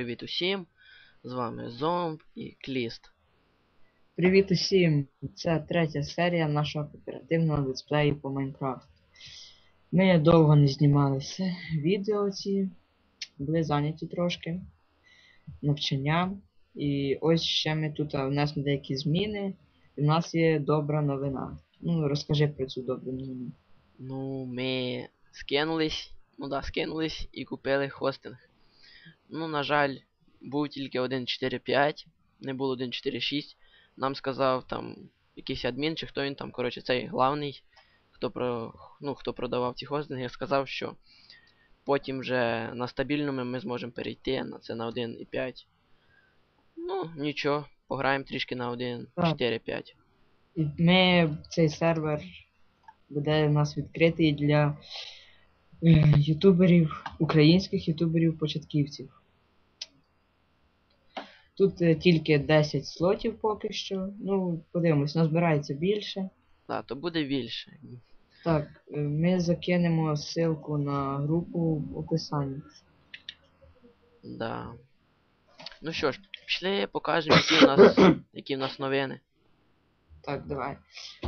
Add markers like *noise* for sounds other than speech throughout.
привіт усім. З вами Зомб і Кліст. Привіт усім! Це третя серія нашого кооперативного летсплею по Майнкрафту. Ми довго не знімалися відео ці, були зайняті трошки навчанням. І ось ще ми тут внесли деякі зміни. І в нас є добра новина. Ну, розкажи про цю добру новину. Ну, ми скинулись, ну да, скинулись і купили хостинг. Ну, на жаль, був тільки 1.4.5, не було 1.4.6. Нам сказав там якийсь адмін, чи хто він там, коротше, цей главний, хто про, ну, хто продавав ці хостинги, сказав, що потім вже на стабільному ми зможемо перейти на це на 1.5. Ну, нічого, пограємо трішки на 1.4.5. І ми цей сервер буде у нас відкритий для е, ютуберів, українських ютуберів-початківців. Тут е, тільки 10 слотів поки що. Ну, подивимось, назбирається більше. Да, то буде більше. Так, е, ми закинемо ссылку на групу в описанні. Да. Ну що ж, пішли, покажемо, які в нас, *coughs* які в нас новини. Так, давай.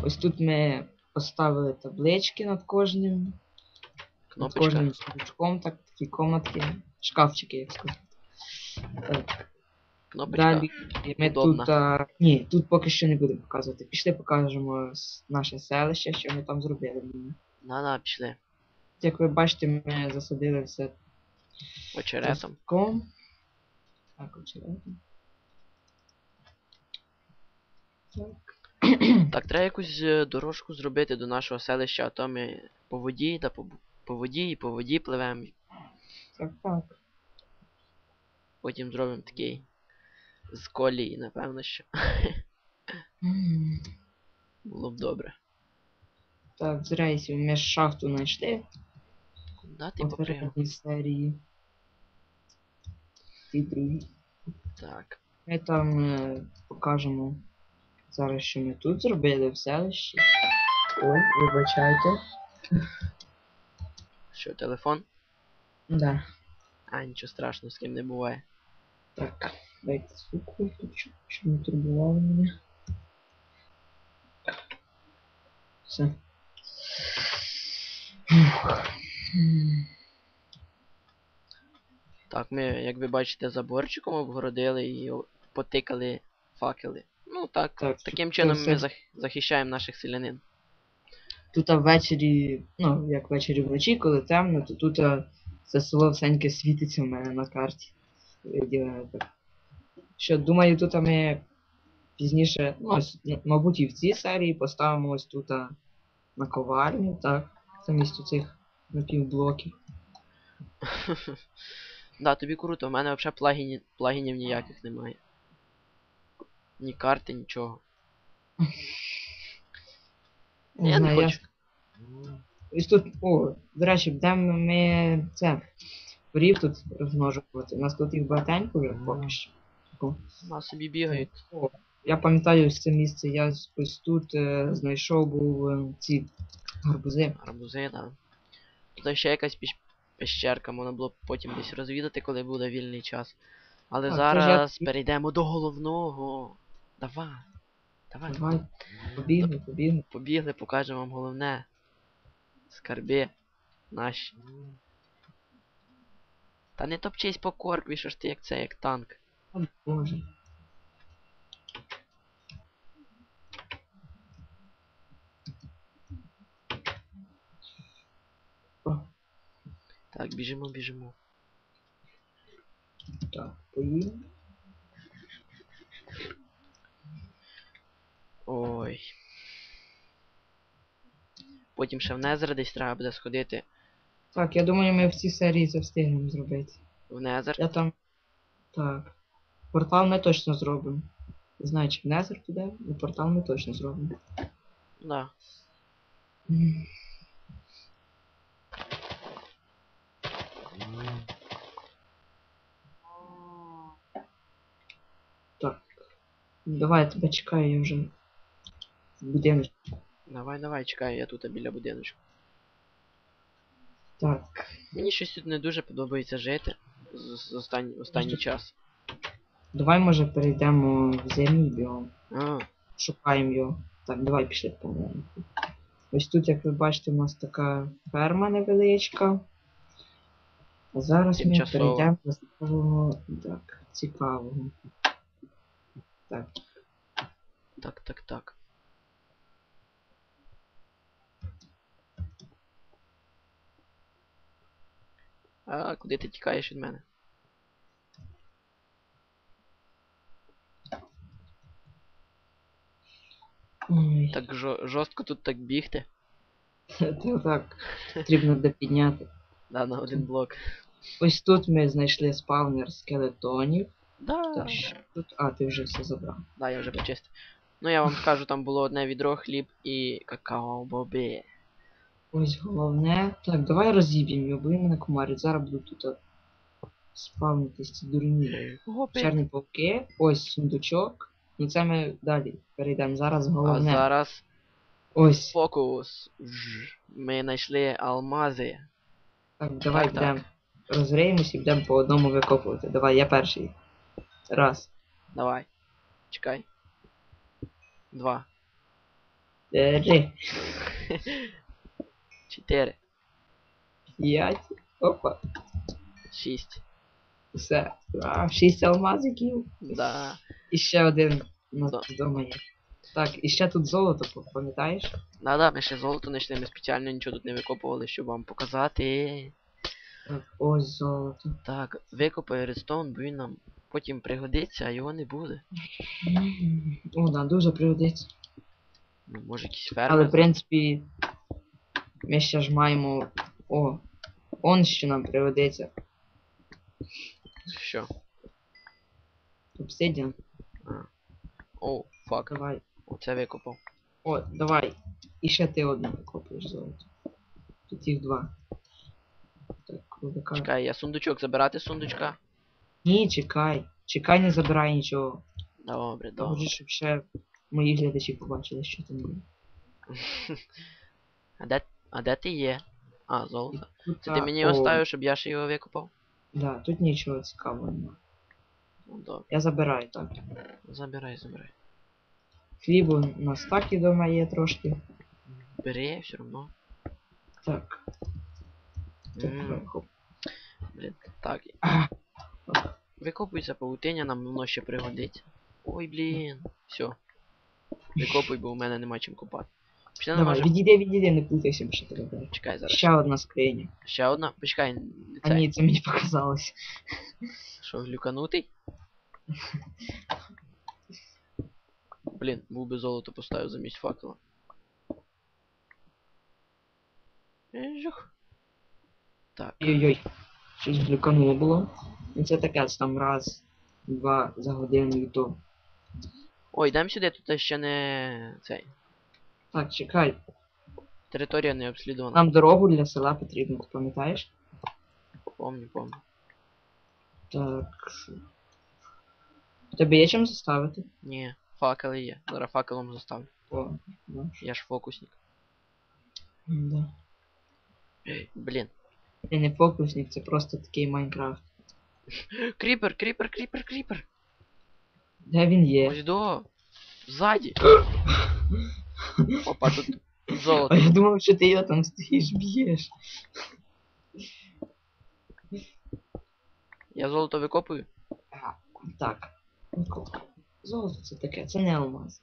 Ось тут ми поставили таблички над кожним. Над Кнопочка. кожним сундучком, так, такі комнатки, шкафчики, як сказати. Так, Кнопочка. далі ми тут. А, ні, тут поки що не будемо показувати. Пішли покажемо наше селище, що ми там зробили. Да-да, пішли. Як ви бачите, ми засадили все Очеретом. тростником. Так, очеретом. Так. Так, треба якусь е, дорожку зробити до нашого селища, а то ми по воді, та по, по воді і по воді пливемо. Так, так. Потім зробимо такий з колії, напевно, що було б добре. Так, з рейсів ми ж шахту знайшли. Куда ти попригав? серії. І другій. Так. Ми там е, покажемо зараз, що ми тут зробили в селищі. Ой, вибачайте. Що, телефон? Да. А, нічого страшного, з ким не буває. Так, дайте звуку, щоб, щоб не турбувало мене. Все. Фух. Так, ми, як ви бачите, заборчиком обгородили і потикали факели. Ну так, Так, таким чином все- ми зах- захищаємо наших селянин. Тут ввечері, ну, як ввечері вночі, коли темно, то тут це село всеньке світиться в мене на карті. Виділене так. Що, думаю, тут а ми пізніше, ну, ось, мабуть, і в цій серії поставимо ось тут а, наковальню, так, замість цих напівблоків. *laughs* Да, тобі круто, в мене взагалі плагінів, плагінів ніяких немає. Ні карти, нічого. Не Я не знаю, я... хочу. Ось тут, о, до речі, будемо ми це, ворів тут розмножувати. У нас тут їх багатенько вже поки що. Таку. На собі бігають. О, я пам'ятаю це місце, я ось- тут е, знайшов був е, ці гарбузи. Арбузи, да. Тут ще якась піщ- пещерка, можна було б потім десь розвідати, коли буде вільний час. Але Так, це ж я- зараз перейдемо до головного. Давай. Давай. Давай, побігли, побігли. Побігли, покажемо вам головне. Скарби наші. Та не топчись по коркві, що ж ти як це, як танк. О, Боже. О, Так, біжимо, біжимо. так, поїдемо. Ой. Потім ще в Незер десь треба буде сходити. Так, я думаю, ми в цій серії це встигнемо зробити. В Незер. Я там. Так. Портал ми точно зробимо. Не знаю, чи в Незер піде, але портал ми точно зробимо. Да. М. Так. Давай, я тебе чекаю, я вже. в Будиночку. Давай, давай, чекай, я тут біля будиночку. Так. Мені щось тут не дуже подобається жити. з, з останній, останній час. Давай, може, перейдемо в зимній біом. А, Шукаємо його. Так, давай пішли по-моєму. Ось тут, як ви бачите, у нас така ферма невеличка. А зараз ми перейдемо до такого так, цікавого. Так, так, так, так. А, куди ти тікаєш від мене? Ой, Так жо- жорстко тут так бігти. Та так, потрібно де підняти. Да, на один блок. Ось тут ми знайшли спавнер скелетонів. Да. Так, тут. А, ти вже все забрав. Да, я вже почистив. Ну я вам скажу, там було одне відро, хліб і какао боби. Ось головне. Так, давай розіб'ємо його, бо він мене кумарить. Зараз буду тут спавнитись ці дурні. Чорні павки, ось сундучок. Ну це ми далі перейдемо. Зараз А зараз Ось. фокус. Вж. Ми знайшли алмази. Так, давай Так, йдемо. Розгреємось і будемо по одному викопувати. Давай, я перший. Раз. Давай. Чекай. Два. Три. *laughs* Чотири. П'ять. Опа. Шість. Все. А, шість алмазиків. Да. І ще один у нас Да. вдома є. Так, і ще тут золото, пам'ятаєш? Да-да, ми ще золото знайшли, ми спеціально нічого тут не викопували, щоб вам показати. Так, ось золото. Так, викопай редстоун, бо він нам потім пригодиться, а його не буде. О, да, дуже пригодиться. Ну, може якийсь Але, в принципі, ми ще ж маємо. О, он що нам пригодиться. Що? Обсидіан. О, фак. Давай. Оце викопав. О, давай. І ще ти одне викопуєш золото. Тут їх два. Так, кролика. Чекай, я сундучок забирати з сундучка. Ні, чекай. Чекай, не забирай нічого. Добре, добре. Хочу, щоб ще мої глядачі побачили, що там є. *laughs* А де, а де ти є? А, золото. Це ти мені оставив, щоб я ще його викопав? Да, тут нічого цікавого немає. Ну, добре. Я забираю, так. Забирай, забирай. Хлібу у нас так і вдома є трошки. Бери, все одно. Так. Так, хоп. Блін, так. Викопуйся павутиння, нам воно ще пригодиться. Ой, блін. Все. Викопуй, бо у мене нема чим копати. Пішли на Давай, може. відійди, відійди, не плутайся, бо ще тебе бере. Чекай зараз. Ще одна скриня. Ще одна. Почекай, А це. ні, це мені показалось. Що, глюканутий? Блін, був би золото поставив замість факела. Ежух. Так. Ой-ой-ой. Щось глюкануло було. І це таке там раз, два за годину і то. Ой, йдемо сюди, тут ще не цей. Так, чекай. Територія не обслідувана. Нам дорогу для села потрібно, ти пам'ятаєш? Помню, помню. Так. У тебе є чим заставити? Ні, факели є. Зараз факелом заставлю. О, да. Я ж фокусник. да. Блін. Ти не фокусник, це просто такий Майнкрафт. *laughs* Кріпер, кріпер, кріпер, кріпер. Де він є? Ось до. Ззаді. *laughs* Опа, тут А золото. я думав, що ти його там стоїш, б'єш. Я золото викопую. А, так. Золото це таке, це не алмаз.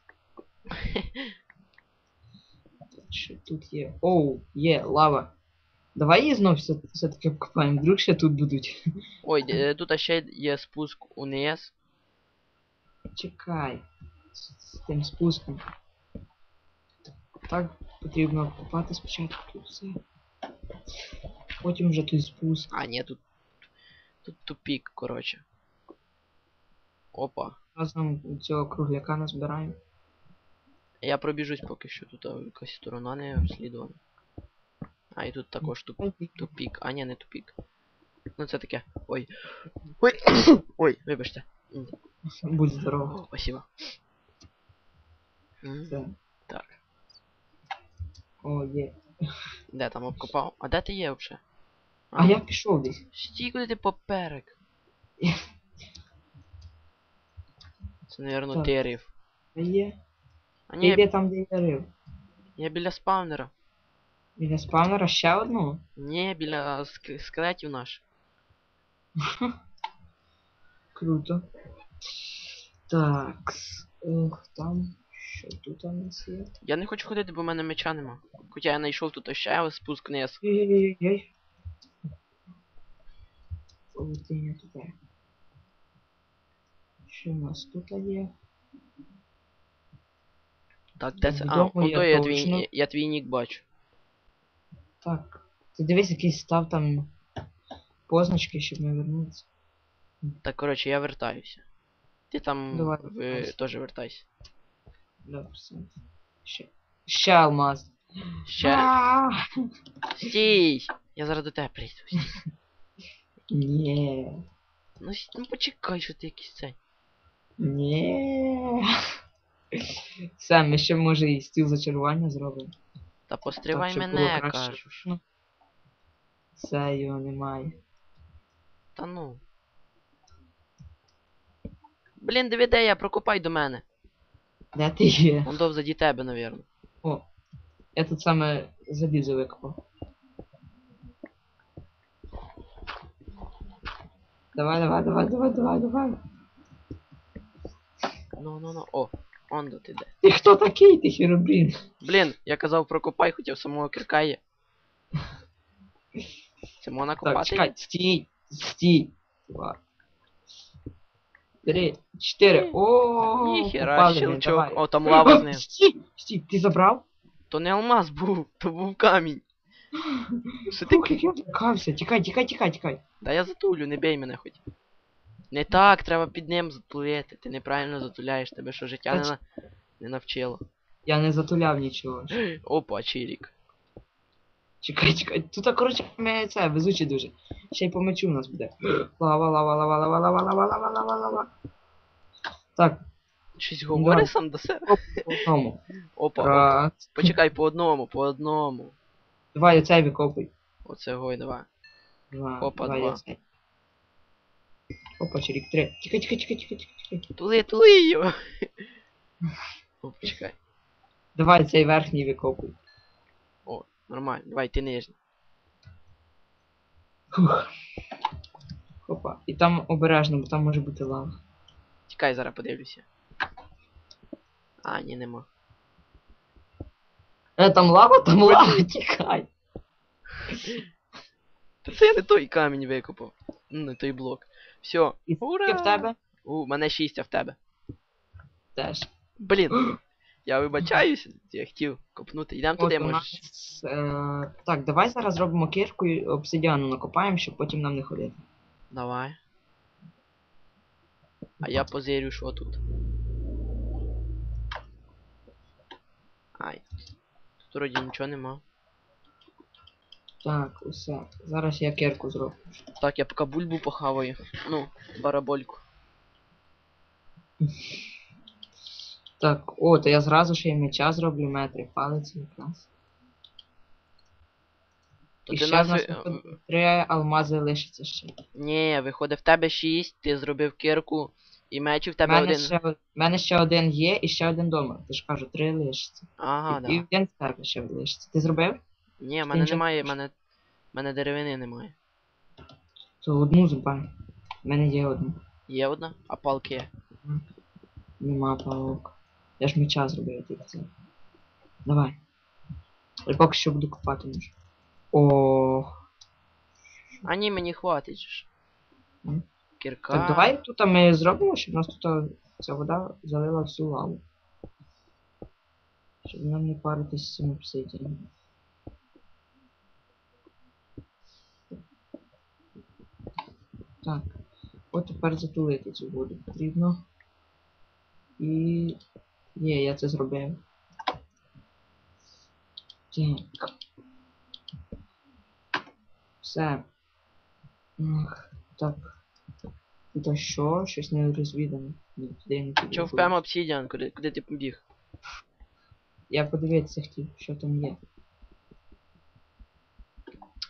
Так, Що тут є? Оу, є, лава. Давай її знов все- все-таки обкопаємо, вдруг ще тут будуть. Ой, е, тут ще є спуск униз. Чекай. З, з тим спуском. Так, потрібно обкопати спочатку тут все. Потім вже той спуск. А, ні, тут. Тут тупік, коротше. Опа. Разом цього кругляка назбираємо. Я пробіжусь поки що, тут якась сторона не обслідувана. А, і тут також туп, тупік. А, ні, не тупік. Ну це таке. Ой. Ой. *coughs* Ой, вибачте. Будь здоров. Спасибо. Це. Так. О, є. Де там обкопав? А де ти є взагалі? А я пішов десь. Стій, куди ти поперек. Це, напевно, ти рив. А є? А ні, йди там, де я рив. я біля спавнера. Біля спавнера ще одну? Ні, біля ск- скелетів наш. *laughs* Круто. Так. Ох, там. Що тут у нас є? Я не хочу ходити, бо в мене меча нема. Хоча я знайшов тут ще спуск вниз. Ой-ой-ой. Павутиння туди. Що у нас тут є? Так, де це? А, Відомо ото я я точно. твій, я твій нік бачу. Так. Ти дивись, який став там позначки, щоб не вернутися. Так, коротше, я вертаюся. Ти там Давай, вертайся. теж вертайся. Добре, все. Ще. Ще алмаз. Ще. Стій! Я зараз до тебе прийду. Стій. Ні. Ну, с- ну почекай, що ти якийсь цей. Ні. Все, ми ще може і стіл зачарування зробимо. Та постривай щоб було мене, краще. кажу. ж. Ну. Все, його немає. Та ну. Блін, диви, де я, прокопай до мене. Де ти є? Он до взаді тебе, навірно. О, я тут саме залізо викопав. Давай, давай, давай, давай, давай, давай. Ну, ну, ну. О, он до ти де. Ти хто такий, ти хіробрін? Блін, я казав прокопай, хотів самого кирка є. Це можна Так, копати? чекай, стій, стій. Два. Три, чотири. О, Ніхера, попали ми, щелчок. давай. О, там лава з ним. Стій, стій, ти забрав? То не алмаз був, то був камінь. Що ти Фух, як я злякався. Тікай, тікай, тікай, тікай. Да я затулю, не бей мене хоч. Не так, треба під ним затулити. Ти неправильно затуляєш, тебе що життя не, на... не навчило. Я не затуляв нічого. *gasps* Опа, чирік. Чекай, чекай. Тут, коротше, це везучі дуже. Ще й по мечу у нас буде. Лава, лава, лава, лава, лава, лава, лава, лава, лава. Так, Щось Да. говориш сам до себе? по одному. Опа, опа. Раз. Почекай по одному, по одному. Давай оцей викопуй. Оце гой, давай. Два. Опа, давай два. Опа, чирік, три. Тікай, тікай, тікай, тікай, тікай. Тули, тули його. *laughs* О, почекай. Давай цей верхній викопуй. Нормально, давай, ти нижній. Фух. Опа. І там обережно, бо там може бути лава. Тікай, зараз подивлюся. А, ні, нема. Е, там лава, там лава, тікай. Та це я не той камінь викопав. Ну, Не той блок. Все. І Ура! в тебе? У, мене шість, а в тебе. Теж. Блін. Я вибачаюсь, я хотів копнути. Йдемо От туди, у можеш. нас, е, так, давай зараз зробимо кирку і обсидіану накопаємо, щоб потім нам не ходити. Давай. А я позирю, що тут. Ай. Тут вроді нічого нема. Так, усе. Зараз я кирку зроблю. Так, я поки бульбу похаваю. Ну, барабольку. *laughs* Так, о, то я зразу ще й меча зроблю метри палиці якраз. І ти ще нас... в нас виходить три алмази лишиться ще. Ні, виходить, в тебе 6, ти зробив кирку, і мечі в У тебе мене, один. ще, мене ще один є і ще один дома. Ти ж кажу, три лишиться. Ага, і, да. і один в тебе ще лишиться. Ти зробив? Ні, в мене нічого немає, в мене. в мене деревини немає. То одну зубай. У мене є одна. Є одна, а палки є. Нема палок. Я ж меча зробив, я тільки це. Давай. Я поки що буду копати може. О, А ні, мені хватить ж. М. Кірка. Так давай тут ми зробимо, щоб у нас тут ця вода залила всю лаву. Щоб нам не паритись з цим обсидіаном. Так. От тепер затулити цю воду потрібно. І... Є, я це зробив. Так. Все. Так. Тут що? Щось не розвідане. Ні, туди я не піду. Чо обсідіан, куди, куди ти побіг? Я подивитися хотів, що там є.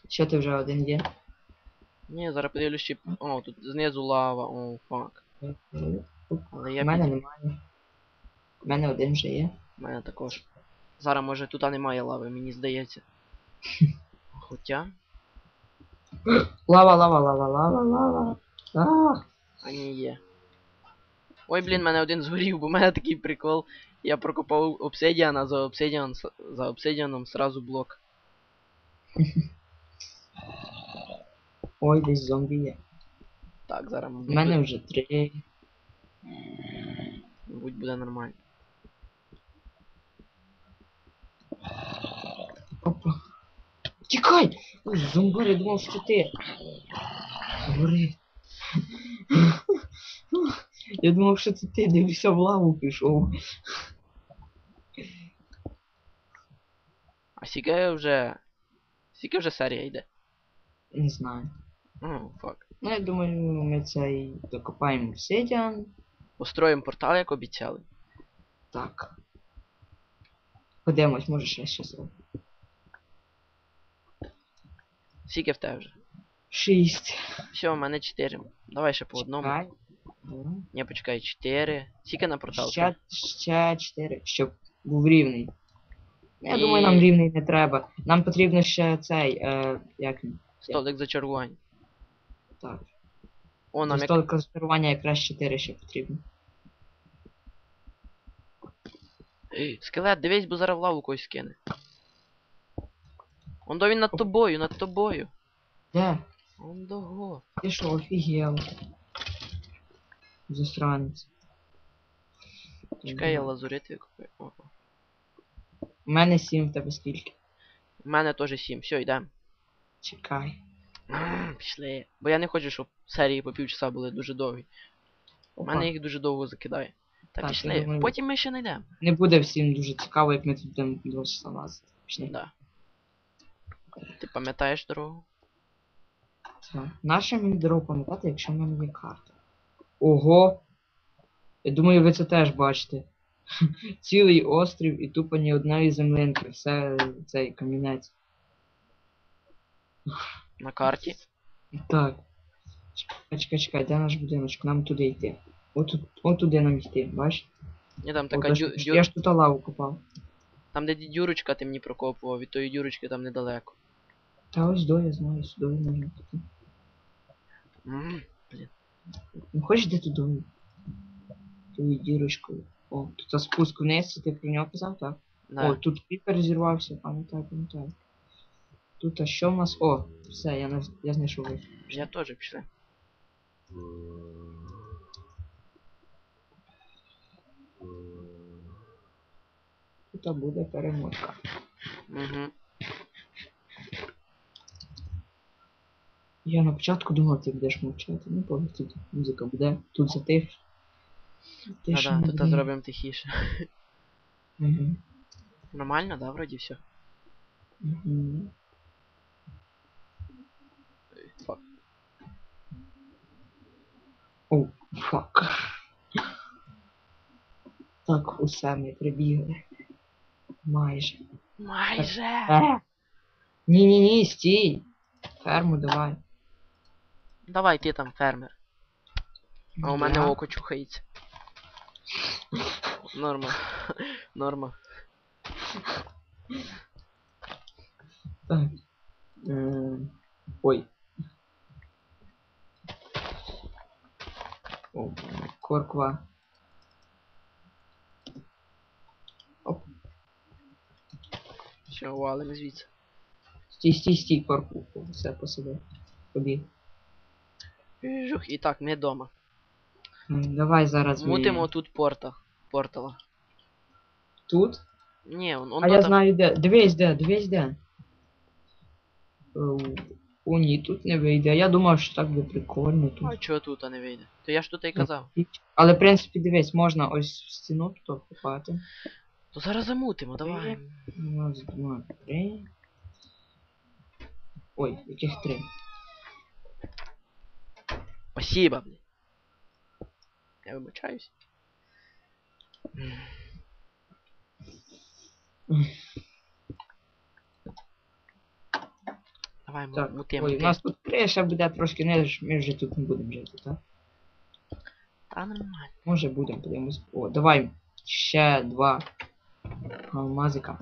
Що ти вже один є? Ні, зараз подивлюсь, чи. О, тут знизу лава, о, фак. Але я У мене немає. У мене один вже є. У мене також. Зараз може тут немає лави, мені здається. *laughs* Хоча. Лава, лава, лава, лава, лава. А, А ні, є. Ой, блін, мене один згорів, бо в мене такий прикол. Я прокопав обсидіан, а за обсидіан за обсидіаном сразу блок. *laughs* Ой, десь зомбі є. Так, зараз У мене вже три. мабуть буде нормально. Опа. Тікай! Ой, зомбар, я думав, що ти. Гори. Я думав, що це ти дивився в лаву пішов. А скільки вже. Скільки вже серія йде? Не знаю. О, фак. Ну, я думаю, ми цей докопаємо обсидіан. Построїмо портал, як обіцяли. Так. Подивимось, може ще щось зробимо. Скільки в тебе вже? Шість. Все, у мене 4. Давай ще по одному. Ні, почекай, 4. Скільки на портал? Ще, ще чотири, щоб був рівний. Я І- думаю, нам рівний не треба. Нам потрібно ще цей, е, як він? Столик зачарувань. Так. О, нам як... столика зачарування якраз 4 ще потрібно. Скелет, дивись, бо зараз в лаву когось кине. Он до він над тобою, над тобою. Де? Он дого. Ти що, офігел? Засранець. Чекай, я лазурит викупаю. О. У мене 7, в тебе скільки? У мене теж 7. Все, йдемо. Чекай. Пішли. Бо я не хочу, щоб серії по півчаса були дуже довгі. У Опа. мене їх дуже довго закидає. Та Так, я пішли. думаю- Потім ми ще знайдемо. Не буде всім дуже цікаво, як ми тут будемо два часа лазити. Пішли. Да. Ти пам'ятаєш дорогу? Так. Наша мені дорогу пам'ятати, якщо в мене є карта. Ого! Я думаю, ви це теж бачите. *laughs* Цілий острів і тупо ні одної землинки. Все цей камінець. На карті. Так. Чекай, чекай, чекай, де наш будиночок? Нам туди йти. Отут, отуди нам йти, бачиш? Ні, там така дю... Я ж тут лаву копав. Там, де дюрочка ти мені прокопував, від тої дюрочки там недалеко. Та ось до, я знаю, сюди можна піти. М, Ну хочеш де туди? Тою дірочкою. О, тут спуск вниз, це ти про нього казав, так? Да. О, тут кріпер зірвався, пам'ятаю, пам'ятаю. Тут а що в нас? О, все, я, наз- я знайшов вихід. Я теж пішли. Тут а буде перемотка. Угу. Я на початку думав, ти будеш мовчати. Ну, поки тут музика буде. Тут. Тиша Да-да, тут зробимо тихіше. Мгм. Нормально, да, вроді все. Мгм. Фак. О, фак. Так, усе ми прибігли. Майже. Майже. Ні-ні-ні, стій. Ферму давай. Давай ти там фермер. А у мене око чухається. Норма. Норма. Так. Ем, Ой. О, корква. Оп. Все, валимо звідси. Стій, стій, стій, корку. Все посиди. Побіг. Жух, і так, ми вдома. Давай зараз. Мутимо тут порта. Портала. Тут? Ні, он, он А я там. знаю де. Дивись де, дивись де. О, О, ні, тут не вийде. Я думав, що так буде прикольно тут. А чого тут а не вийде? То я ж тут і казав. Але в принципі дивись, можна ось в стіну тут копати. То зараз замутимо, давай. Раз, два, три. Ой, яких три? Спасибо, блін. Я вибачаюсь. Давай, му- Так, мути, ой, у мути. нас тут криша буде трошки нижче, ми вже тут не будемо жити, так? Та нормально. Може будемо, подивимось. О, давай ще два алмазика.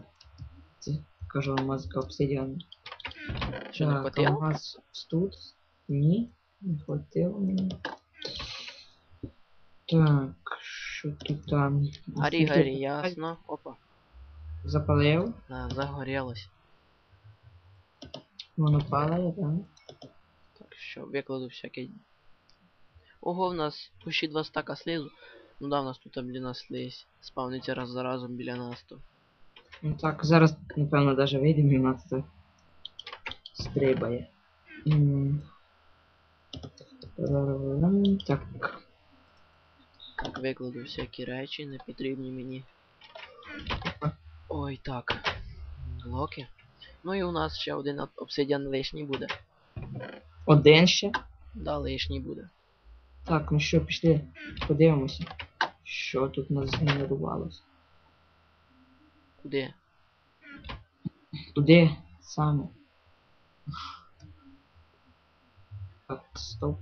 Це кажу алмазика обсидіану. Що не Так, хватило? алмаз тут. Ні, Не хватило мені. Так, що тут там? Гарі, Тут ясно. Опа. Запалив, Да, загорілось. воно падає, так? Так що викладу всяке. Ого, в нас почти два стака слизу. Ну да, в нас тут блін слизь. Спавниться раз за разом біля нас то. Ну так, зараз, напевно, даже вийдемо і нас це стрибає. М. Так, викладу всякі речі, не потрібні мені. Ой, так. Блоки. Ну і у нас ще один обсидіан лишній буде. один ще. Да, лишній буде. Так, ну що, пішли, подивимося, що тут нас згенерувалося. Куди? Туди саме. Так, стоп.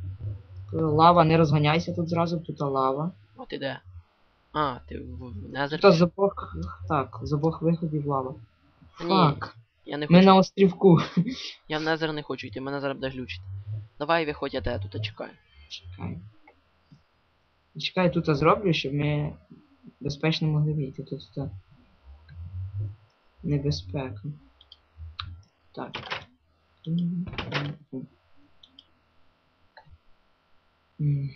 Лава, не розганяйся тут зразу, тут лава. А ти де? А, ти в, Незер? Тут з обох. Так, з обох виходів лава. Ні, Так, я не ми на острівку. Я в Незер не хочу йти, мене зараз буде глючити. Давай виходь, я тебе тут чекаю. Чекай. Чекай, тут зроблю, щоб ми безпечно могли вийти. Тут та небезпека. Так. М.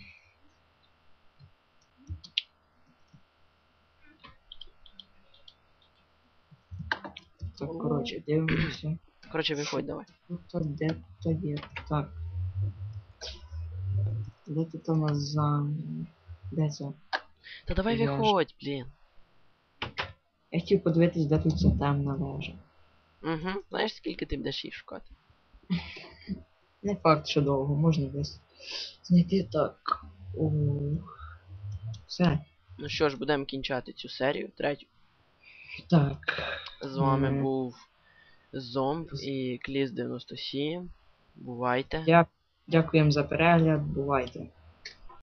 Так, коротше, дивимося. Коротше, виходь давай. Тут де то є. Так. Де у нас за. Де це? Та давай ж- виходь, блін. Я хотів подивитись, де тут ця темна вежа. Угу. Знаєш, скільки ти будеш її шукати? Не факт, що довго, можна десь знайти так. Все. Ну що ж, будемо кінчати цю серію, третю. Так. З вами mm. був Зомб і Кліс 97. Бувайте. Дя... Дякуємо за перегляд. Бувайте.